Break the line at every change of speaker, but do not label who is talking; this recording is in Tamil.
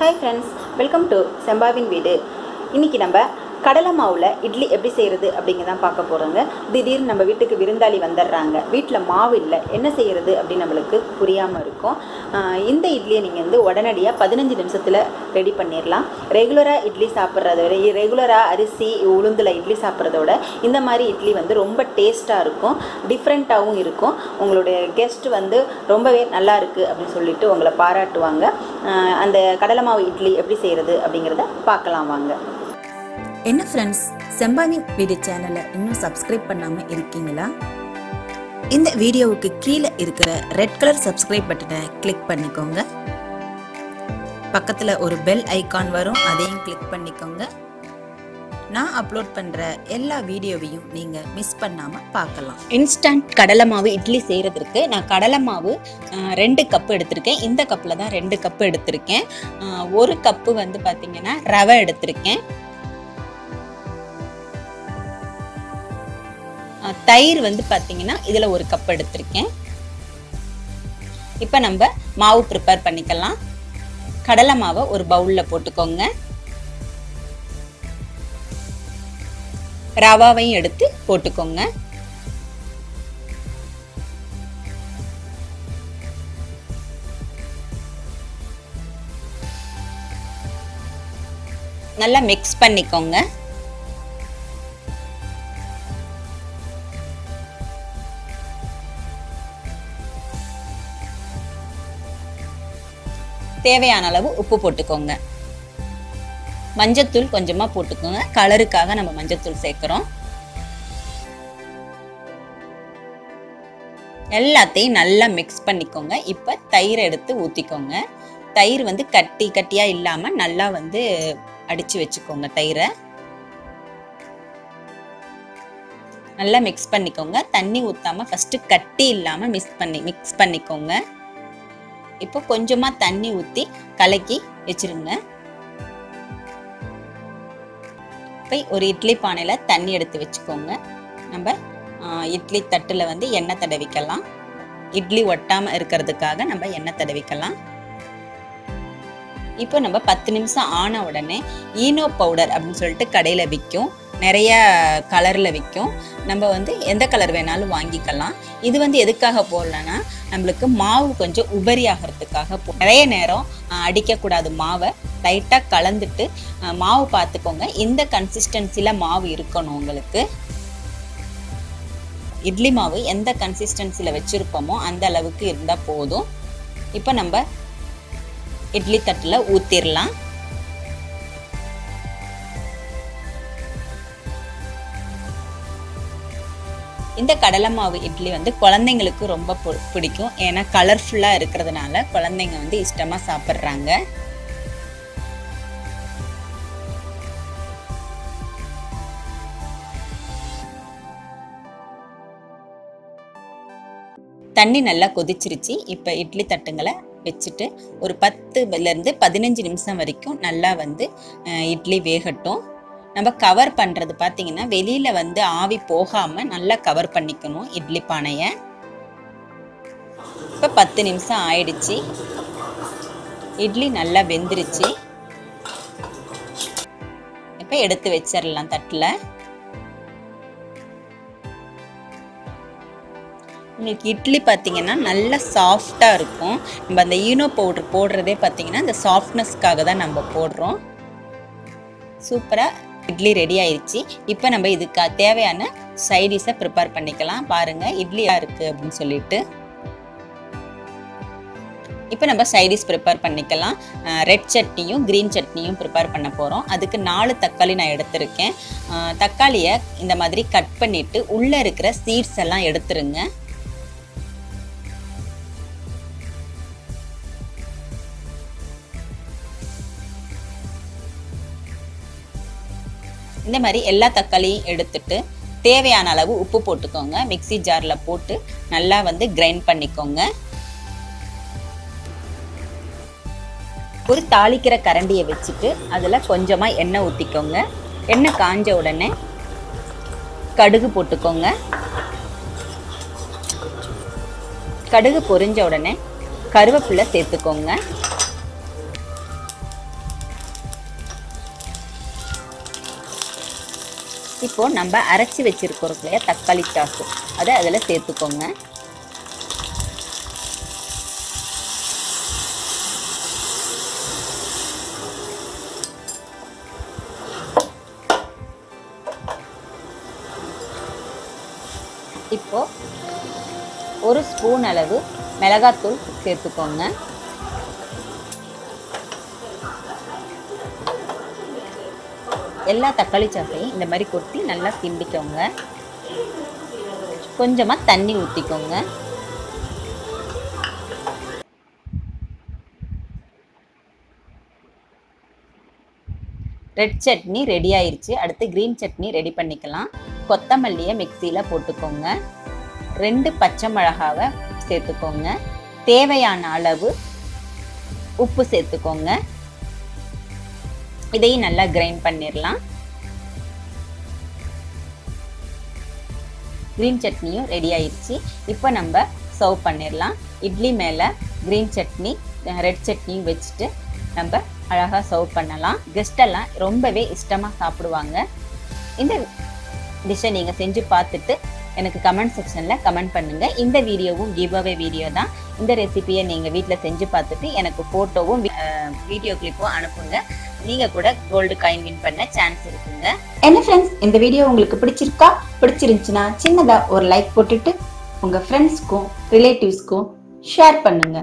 ஹாய் ஃப்ரெண்ட்ஸ் வெல்கம் டு செம்பாவின் வீடு இன்றைக்கி நம்ம கடலை மாவில் இட்லி எப்படி செய்கிறது அப்படிங்க தான் பார்க்க போகிறோங்க திடீர்னு நம்ம வீட்டுக்கு விருந்தாளி வந்துடுறாங்க. வீட்டில் மாவு இல்லை. என்ன செய்கிறது அப்படின்னு நம்மளுக்கு புரியாமல் இருக்கும். இந்த இட்லியை நீங்கள் வந்து உடனடியாக பதினஞ்சு நிமிஷத்தில் ரெடி பண்ணிடலாம். ரெகுலராக இட்லி சாப்பிட்றத விட ரெகுலராக அரிசி உளுந்தில் இட்லி சாப்பிட்றதோட இந்த மாதிரி இட்லி வந்து ரொம்ப டேஸ்ட்டாக இருக்கும். டிஃப்ரெண்ட்டாகவும் இருக்கும். உங்களுடைய கெஸ்ட் வந்து ரொம்பவே நல்லா இருக்குது அப்படின்னு சொல்லிட்டு உங்களை பாராட்டுவாங்க. அந்த கடலை மாவு இட்லி எப்படி செய்கிறது அப்படிங்கிறத பார்க்கலாம் வாங்க.
என்ன ஃப்ரெண்ட்ஸ் செம்பாவின் வீடியோ சேனலை இன்னும் சப்ஸ்கிரைப் பண்ணாம இருக்கீங்களா? இந்த வீடியோவுக்கு கீழே இருக்கிற ரெட் கலர் சப்ஸ்கிரைப் பட்டனை கிளிக் பண்ணிக்கோங்க. பக்கத்தில் ஒரு பெல் ஐகான் வரும் அதையும் கிளிக் பண்ணிக்கோங்க. நான் அப்லோட் பண்ணுற எல்லா வீடியோவையும் நீங்கள் மிஸ் பண்ணாமல் பார்க்கலாம்.
இன்ஸ்டன்ட் கடலை மாவு இட்லி செய்கிறதுக்கு நான் கடலை மாவு ரெண்டு கப்பு எடுத்திருக்கேன். இந்த கப்பில் தான் ரெண்டு கப்பு எடுத்திருக்கேன். ஒரு கப்பு வந்து பார்த்திங்கன்னா ரவை எடுத்திருக்கேன். தயிர் வந்து பார்த்திங்கன்னா இதில் ஒரு கப் எடுத்திருக்கேன். இப்போ நம்ம மாவு ப்ரிப்பேர் பண்ணிக்கலாம். கடலை மாவை ஒரு பவுலில் போட்டுக்கோங்க. ரவாவையும் எடுத்து போட்டுக்கோங்க. நல்லா மிக்ஸ் பண்ணிக்கோங்க. தேவையான அளவு உப்பு போட்டுக்கோங்க. மஞ்சத்தூள் கொஞ்சமா போட்டுக்கோங்க. கலருக்காக நம்ம மஞ்சத்தூள் சேர்க்கிறோம். எல்லாத்தையும் நல்லா மிக்ஸ் பண்ணிக்கோங்க. இப்போ தயிர் எடுத்து ஊற்றிக்கோங்க தயிர் வந்து கட்டி கட்டியா இல்லாம நல்லா வந்து அடிச்சு வச்சுக்கோங்க தயிரை. நல்லா மிக்ஸ் பண்ணிக்கோங்க. தண்ணி ஊத்தாம ஃபர்ஸ்ட் கட்டி இல்லாம மிக்ஸ் பண்ணி மிக்ஸ் பண்ணிக்கோங்க. இப்போ கொஞ்சமாக தண்ணி ஊற்றி கலக்கி வச்சிருங்க. இப்போ ஒரு இட்லி பானையில் தண்ணி எடுத்து வச்சுக்கோங்க. நம்ம இட்லி தட்டில் வந்து எண்ணெய் தடவிக்கலாம். இட்லி ஒட்டாமல் இருக்கிறதுக்காக நம்ம எண்ணெய் தடவிக்கலாம். இப்போ நம்ம பத்து நிமிஷம் ஆன உடனே ஈனோ பவுடர் அப்படின்னு சொல்லிட்டு கடையில் விற்கும் நிறைய கலரில் விற்கும் நம்ம வந்து எந்த கலர் வேணாலும் வாங்கிக்கலாம். இது வந்து எதுக்காக போடலன்னா நம்மளுக்கு மாவு கொஞ்சம் உபரி ஆகிறதுக்காக நிறைய நேரம் அடிக்கக்கூடாது மாவை. லைட்டாக கலந்துட்டு மாவு பார்த்துக்கோங்க. இந்த கன்சிஸ்டன்சியில் மாவு இருக்கணும் உங்களுக்கு. இட்லி மாவு எந்த கன்சிஸ்டன்சியில் வச்சுருப்போமோ அந்த அளவுக்கு இருந்தால் போதும். இப்போ நம்ம இட்லி தட்டில் ஊற்றிடலாம் இந்த கடலை மாவு இட்லி வந்து குழந்தைங்களுக்கு ரொம்ப பு- பிடிக்கும். ஏன்னா கலர்ஃபுல்லாக இருக்கிறதுனால குழந்தைங்க வந்து இஷ்டமாக சாப்பிட்றாங்க. தண்ணி நல்லா கொதிச்சிருச்சு. இப்போ இட்லி தட்டுங்களை வச்சுட்டு ஒரு பத்துலேருந்து பதினஞ்சு நிமிஷம் வரைக்கும் நல்லா வந்து இட்லி வேகட்டும். நம்ம கவர் பண்ணுறது பார்த்தீங்கன்னா வெளியில் வந்து ஆவி போகாமல் நல்லா கவர் பண்ணிக்கணும் இட்லி பானையை. இப்போ பத்து நிமிஷம் ஆயிடுச்சு. இட்லி நல்லா வெந்துருச்சு. இப்போ எடுத்து வச்சிடலாம் தட்டில். உங்களுக்கு இட்லி பார்த்தீங்கன்னா நல்லா சாஃப்டாக இருக்கும். நம்ம அந்த ஈனோ பவுடர் போடுறதே பார்த்திங்கன்னா அந்த சாஃப்ட்னஸ்க்காக தான் நம்ம போடுறோம். சூப்பராக இட்லி ரெடி ஆயிடுச்சு இப்போ நம்ம இதுக்கு தேவையான சைடிஷை ப்ரிப்பேர் பண்ணிக்கலாம். பாருங்கள் இட்லியாக இருக்குது அப்படின்னு சொல்லிட்டு. இப்போ நம்ம சைடிஷ் ப்ரிப்பேர் பண்ணிக்கலாம். ரெட் சட்னியும் க்ரீன் சட்னியும் ப்ரிப்பேர் பண்ண போகிறோம் அதுக்கு நாலு தக்காளி நான் எடுத்திருக்கேன். தக்காளியை இந்த மாதிரி கட் பண்ணிவிட்டு உள்ளே இருக்கிற சீட்ஸ் எல்லாம் எடுத்துருங்க. இந்த மாதிரி எல்லா தக்காளியும் எடுத்துட்டு தேவையான அளவு உப்பு போட்டுக்கோங்க. மிக்ஸி ஜாரில் போட்டு நல்லா வந்து கிரைண்ட் பண்ணிக்கோங்க. ஒரு தாளிக்கிற கரண்டியை வச்சுட்டு அதில் கொஞ்சமாக எண்ணெய் ஊற்றிக்கோங்க எண்ணெய் காஞ்ச உடனே கடுகு போட்டுக்கோங்க. கடுகு பொரிஞ்ச உடனே கருவேப்பிலை சேர்த்துக்கோங்க. இப்போது நம்ம அரைச்சி வச்சிருக்கிறோம் இல்லையா தக்காளி சாஸ் அதை அதில் சேர்த்துக்கோங்க. இப்போது ஒரு ஸ்பூன் அளவு மிளகாத்தூள் சேர்த்துக்கோங்க. எல்லா தக்காளி சாப்பையும் இந்த மாதிரி கொட்டி நல்லா கிண்டிக்கோங்க. கொஞ்சமாக தண்ணி ஊற்றிக்கோங்க ரெட் சட்னி ரெடி ஆயிடுச்சு அடுத்து க்ரீன் சட்னி ரெடி பண்ணிக்கலாம். கொத்தமல்லியை மிக்சியில் போட்டுக்கோங்க. ரெண்டு பச்சை மிளகாவை சேர்த்துக்கோங்க. தேவையான அளவு உப்பு சேர்த்துக்கோங்க. இதையும் நல்லா கிரைண்ட் பண்ணிடலாம் க்ரீன் சட்னியும் ரெடி ஆயிடுச்சு இப்போ நம்ம சர்வ் பண்ணிடலாம் இட்லி மேலே க்ரீன் சட்னி ரெட் சட்னியும் வச்சுட்டு நம்ம அழகாக சர்வ் பண்ணலாம். கெஸ்டெல்லாம் ரொம்பவே இஷ்டமாக சாப்பிடுவாங்க. இந்த டிஷ்ஷை நீங்கள் செஞ்சு பார்த்துட்டு எனக்கு கமெண்ட் செக்ஷனில் கமெண்ட் பண்ணுங்கள் இந்த வீடியோவும் கிவ் அவே வீடியோ தான். இந்த ரெசிபியை நீங்கள் வீட்டில் செஞ்சு பார்த்துட்டு எனக்கு ஃபோட்டோவும் வீடியோ கிளிப்பும் அனுப்புங்க. நீங்க கூட கோல்டு காயின் வின் பண்ண சான்ஸ் இருக்குங்க.
என்ன ஃப்ரெண்ட்ஸ் இந்த வீடியோ உங்களுக்கு பிடிச்சிருக்கா? பிடிச்சிருந்துச்சுன்னா சின்னதாக ஒரு லைக் போட்டுட்டு உங்க ஃப்ரெண்ட்ஸ்க்கும் ரிலேட்டிவ்ஸ்க்கும் ஷேர் பண்ணுங்க.